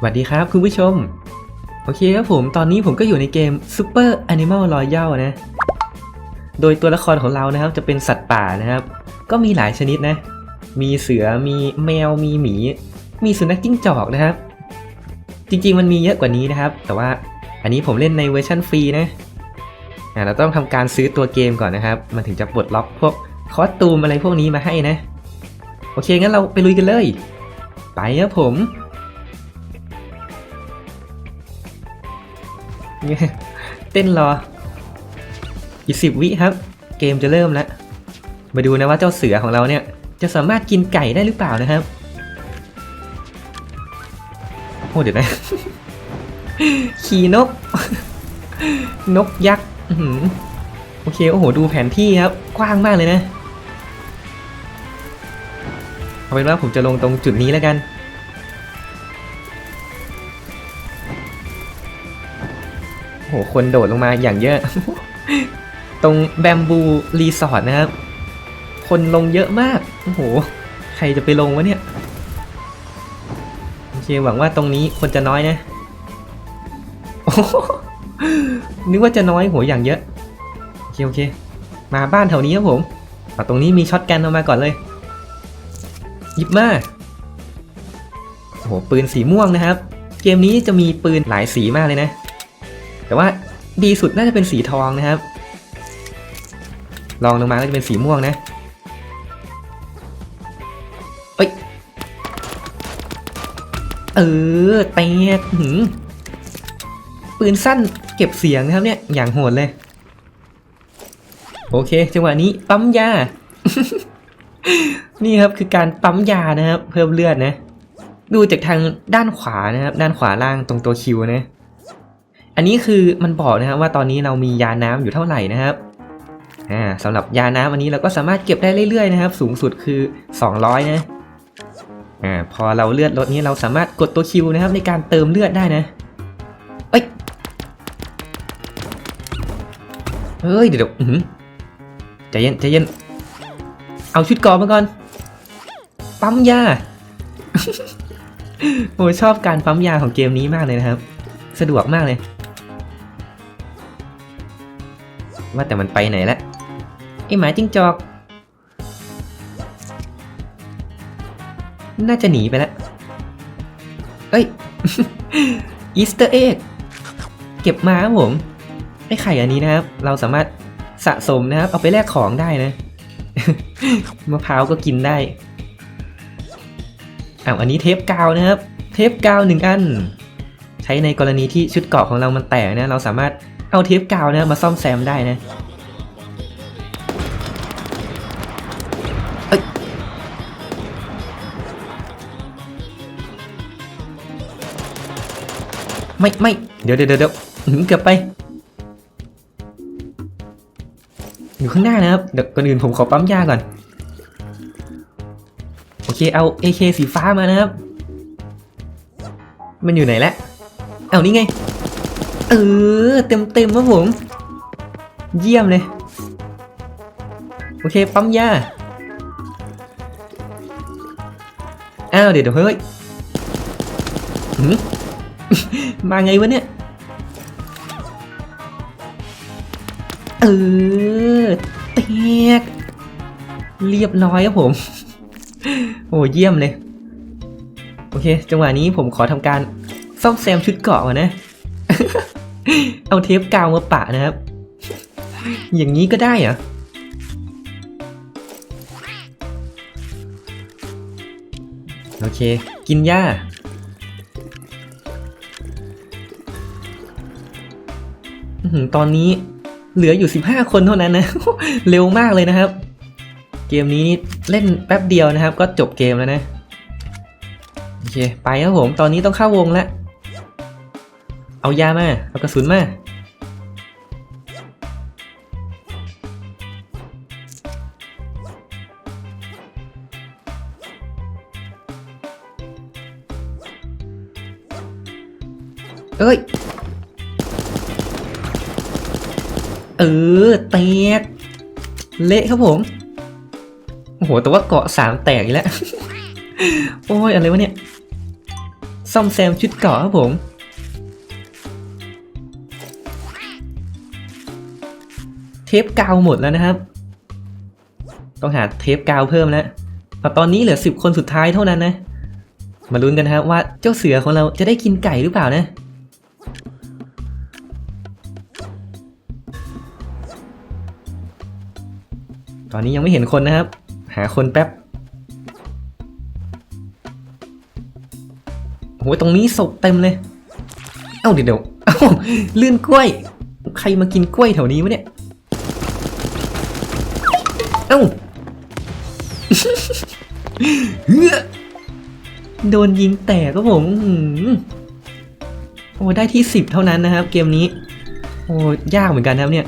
สวัสดีครับคุณผู้ชม โอเคครับผมตอนนี้ผมก็อยู่ในเกม Super Animal Royale นะ โดยตัวละครของเรานะครับจะเป็นสัตว์ป่านะครับ ก็มีหลายชนิดนะ มีเสือมีแมวมีหมี มีสุนัขจิ้งจอกนะครับ จริงๆมันมีเยอะกว่านี้นะครับ แต่ว่าอันนี้ผมเล่นในเวอร์ชันฟรีนะอ่าเราต้องทำการซื้อตัวเกมก่อนนะครับ มันถึงจะปลดล็อกพวกคอสตูมอะไรพวกนี้มาให้นะ โอเคงั้นเราไปลุยกันเลย ไปครับผม เต้นรอ อีกสิบวิครับ เกมจะเริ่มแล้ว มาดูนะว่าเจ้าเสือของเราเนี่ย จะสามารถกินไก่ได้หรือเปล่านะครับโอ้เดี๋ยวนะ ขี่นก นกยักษ์โอเค โอ้โห ดูแผนที่ครับ กว้างมากเลยนะ เอาเป็นว่าผมจะลงตรงจุดนี้แล้วกัน โอ้โหคนโดดลงมาอย่างเยอะ ตรงแบมบูรีสอร์ทนะครับ คนลงเยอะมาก โอ้โห ใครจะไปลงวะเนี่ย โอเคหวังว่าตรงนี้คนจะน้อยนะโอ้โหนึกว่าจะน้อยโหอย่างเยอะ โอเคโอเค มาบ้านแถวนี้ครับผมเอาตรงนี้มีช็อตกันเอามาก่อนเลยหยิบมาโอ้โหปืนสีม่วงนะครับ เกมนี้จะมีปืนหลายสีมากเลยนะ แต่ว่าดีสุดน่าจะเป็นสีทองนะครับลองลงมาก็จะเป็นสีม่วงนะเอ้ยเออแตกหืมปืนสั้นเก็บเสียงนะครับเนี่ยอย่างโหดเลย โอเคจังหวะนี้ปั๊มยา นี่ครับคือการปั๊มยานะครับ เพิ่มเลือดนะ ดูจากทางด้านขวานะครับ ด้านขวาล่างตรงตัวคิวนะ อันนี้คือมันบอกนะครับว่าตอนนี้เรามียาน้ำอยู่เท่าไหร่นะครับอ่าสำหรับยาน้ำอันนี้เราก็สามารถเก็บได้เรื่อยๆนะครับ สูงสุดคือ 200 นะอ่าพอเราเลือดลดนี้เราสามารถกดตัวคิวนะครับ ในการเติมเลือดได้นะเอ้ยเฮ้ยเดี๋ยวดูอื้อหือใจเย็นใจเย็นเอาชุดกรอมาก่อน ปั๊มยาโอ้ชอบการปั๊มยาของเกมนี้มากเลยนะครับ สะดวกมากเลย ว่าแต่มันไปไหนละไอหมาจิ้งจอก น่าจะหนีไปแล้ว เอ้ย อีสเตอร์เอ็กเก็บมาครับผมไอไข่อันนี้นะครับ เราสามารถสะสมนะครับ เอาไปแลกของได้นะ มะพร้าวก็กินได้อ้าวอันนี้เทปกาวนะครับ เทปกาวหนึ่งอัน ใช้ในกรณีที่ชุดเกาะของเรามันแตกนะ เราสามารถ เอาเทปกาวนะมาซ่อมแซมได้นะเอ้ยไม่ไม่เดี๋ยวเดี๋ยวเดี๋ยวเกือบไป อยู่ข้างหน้านะครับ เดี๋ยวก่อนอื่นผมขอปั๊มยาก่อน โอเคเอา AK สีฟ้ามานะครับ มันอยู่ไหนแล้วเอานี่ไง เออ เต็มเต็มครับผม เยี่ยมเลย โอเค ปั๊มยา อ้าว เดี๋ยวเฮ้ยมาไงวะเนี่ย เออแตกเรียบร้อยครับผม โอ้เยี่ยมเลย โอเค จังหวะนี้ผมขอทำการซ่อมแซมชุดเกาะก่อนนะ เอาเทปกาวมาปะนะครับ อย่างนี้ก็ได้เหรอโอเค กินหญ้า ตอนนี้เหลืออยู่ 15 คนเท่านั้นนะ เร็วมากเลยนะครับ เกมนี้นี่เล่นแป๊บเดียวนะครับ ก็จบเกมแล้วนะ โอเค ไปครับผม ตอนนี้ต้องเข้าวงแล้ว เอายามา เอากระสุนมา เอ้ย เออ แตก เละครับผม โอ้โห แต่ว่าเกาะสามแตกอีกแล้ว โอ้ย อะไรวะเนี่ย ซ่อมแซมชุดเกาะครับผม เทปกาวหมดแล้วนะครับ ต้องหาเทปกาวเพิ่มแล้วแต่ตอนนี้เหลือ10คนสุดท้ายเท่านั้นนะ มาลุ้นกันนะครับว่าเจ้าเสือของเราจะได้กินไก่หรือเปล่านะ ตอนนี้ยังไม่เห็นคนนะครับ หาคนแป๊บโอ้โหตรงนี้ศพเต็มเลย เอ้าเดี๋ยวเดี๋ยวเอ้าลื่นกล้วย ใครมากินกล้วยแถวนี้วะเนี่ย เอ้าโดนยิงแตกก็ผมโอ้ได้ที่สิบเท่านั้นนะครับ เกมนี้ โอ้ยากเหมือนกันนะครับเนี่ย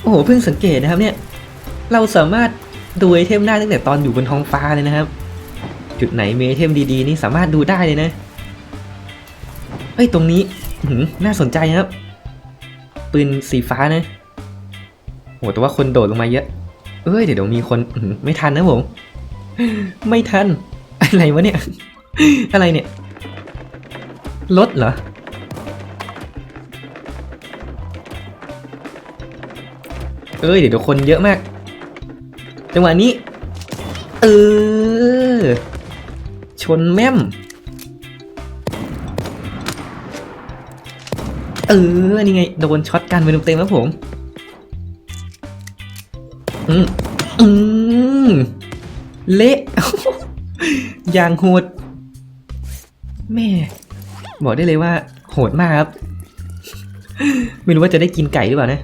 โอ้โหเพิ่งสังเกตนะครับเนี่ย เราสามารถดูไอเทมได้ตั้งแต่ตอนอยู่บนท้องฟ้าเลยนะครับ จุดไหนมีไอเทมดีๆ นี่สามารถดูได้เลยนะเฮ้ยตรงนี้น่าสนใจนะครับ ปืนสีฟ้านะโหแต่ว่าคนโดดลงมาเยอะ เอ้ยเดี๋ยวเดี๋ยวมีคนไม่ทันนะผม ไม่ทัน อะไรวะเนี่ย อะไรเนี่ย รถเหรอเอ้ยเดี๋ยวเดี๋ยวคนเยอะมาก จังหวะนี้ เออ ชนแม่ม ออนี่ไงโดนช็อตกันไปเต็มๆแล้วผม อืมอืมเละอย่างโหด แม่ บอกได้เลยว่า โหดมากครับ ไม่รู้ว่าจะได้กินไก่หรือเปล่านะ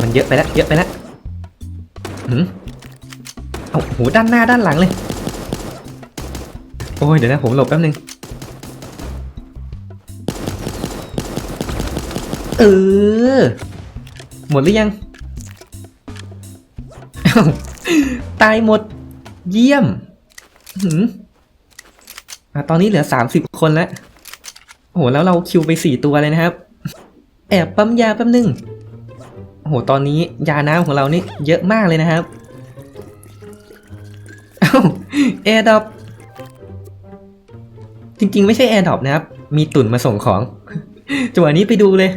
มันเยอะไปแล้วเยอะไปแล้วหืมเอาโหด้านหน้าด้านหลังเลย โอ้ยเดี๋ยวนะผมหลบแป๊บนึง เออ หมดหรือยัง ตายหมด เยี่ยมหืมอะตอนนี้เหลือสามสิบคนแล้ว โอ้โห แล้วเราคิวไปสี่ตัวเลยนะครับ แอบปั๊มยาแป๊บนึง โอ้โห ตอนนี้ยาน้ำของเรานี่เยอะมากเลยนะครับ เอ้าแอร์ดรอป จริง ๆ ไม่ใช่แอร์ดรอปนะครับ มีตุ่นมาส่งของ จังหวะนี้ไปดูเลย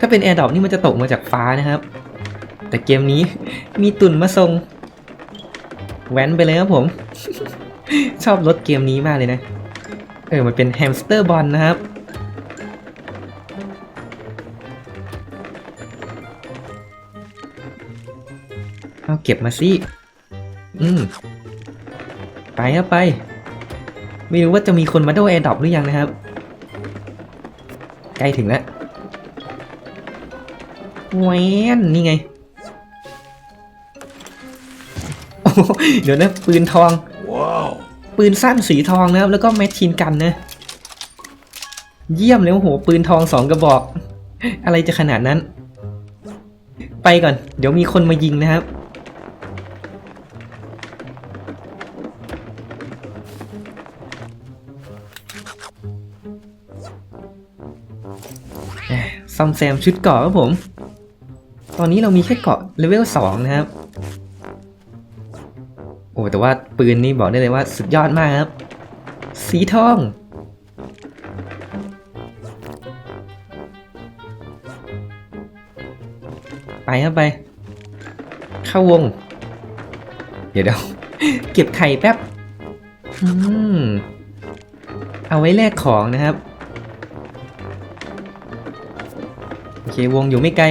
ถ้าเป็นแอร์ดรอปนี่มันจะตกมาจากฟ้านะครับ แต่เกมนี้มีตุ่นมาส่งแว้นไปเลยครับผม ชอบรถเกมนี้มากเลยนะ เออ มันเป็นแฮมสเตอร์บอลนะครับ เอาเก็บมาสิ อืม ไปครับไป ไม่รู้ว่าจะมีคนมาโดแอร์ดรอปหรือยังนะครับ ใกล้ถึงแล้วแหวนนี่ไง เดี๋ยวนะ ปืนทอง ปืนสั้นสีทองนะครับ แล้วก็แมชชีนกันนะ เยี่ยมเลยโอ้โห ปืนทองสองกระบอก อะไรจะขนาดนั้น ไปก่อน เดี๋ยวมีคนมายิงนะครับ ซ่อมแซมชุดเกาะครับผม ตอนนี้เรามีแค่เกาะเลเวลสองนะครับ โอ้แต่ว่าปืนนี้บอกได้เลยว่าสุดยอดมากครับ สีทอง ไปครับไป เข้าวง เดี๋ยวเดี๋ยวเก็บไข่แป๊บอืมเอาไว้แลกของนะครับ เควงอยู่ไม่ไกล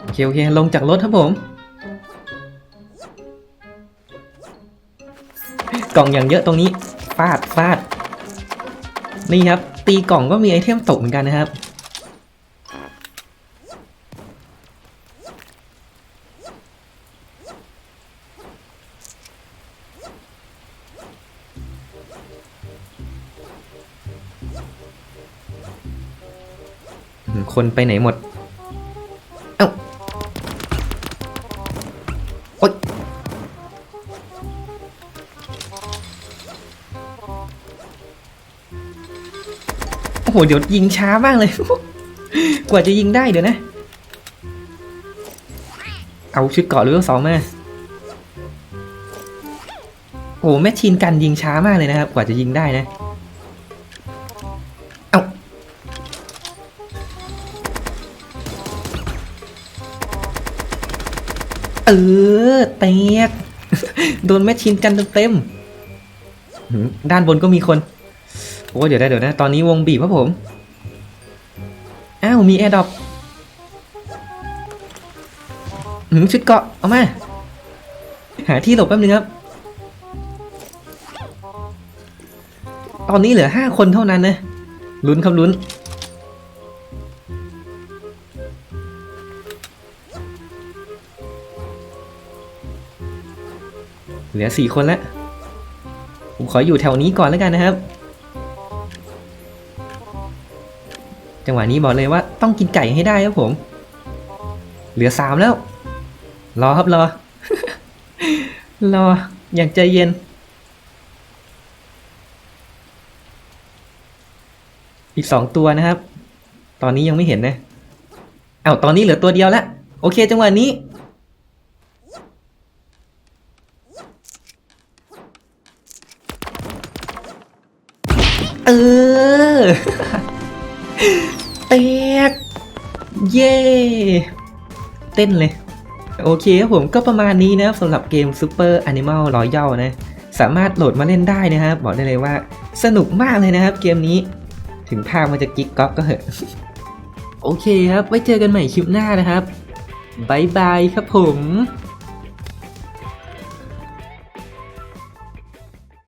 โอเคโอเค ลงจากรถครับผม กล่องอย่างเยอะตรงนี้ ฟาดฟาด นี่ครับ ตีกล่องก็มีไอเทมตกเหมือนกันนะครับ คนไปไหนหมด เอ้าโอ๊ยโอ้โห เดี๋ยวยิงช้ามากเลย กว่าจะยิงได้เดี๋ยวนะ เอาชุดเกาะเลเวลสองมาโอ้โหแมชชีนกันยิงช้ามากเลยนะครับ กว่าจะยิงได้นะ ออแตกโดนแมชชีนกันเต็มๆด้านบนก็มีคน โอ้เดี๋ยวนะเดี๋ยวนะ ตอนนี้วงบีบครับผม อ้าว มีแอร์ดรอปหืมชุดเกาะ เอามา หาที่หลบแป๊บนึงครับ ตอนนี้เหลือห้าคนเท่านั้นนะลุ้นครับลุ้น เหลือสี่คนแล้ว ผมขออยู่แถวนี้ก่อนแล้วกันนะครับ จังหวะนี้บอกเลยว่าต้องกินไก่ให้ได้ครับผม เหลือสามแล้ว รอครับรอ รอ อย่างใจเย็นอีกสองตัวนะครับ ตอนนี้ยังไม่เห็นนะ เอาตอนนี้เหลือตัวเดียวแล้ว โอเค จังหวะนี้ อแตกเย่เต้นเลย โอเคครับผมก็ประมาณนี้นะครับสำหรับเกม Super Animal Royal นะ สามารถโหลดมาเล่นได้นะครับ บอกได้เลยว่าสนุกมากเลยนะครับเกมนี้ ถึงภาพมันจะกิ๊กก๊อกก็เหอะ โอเคครับ ไว้เจอกันใหม่คลิปหน้านะครับบายบายครับผม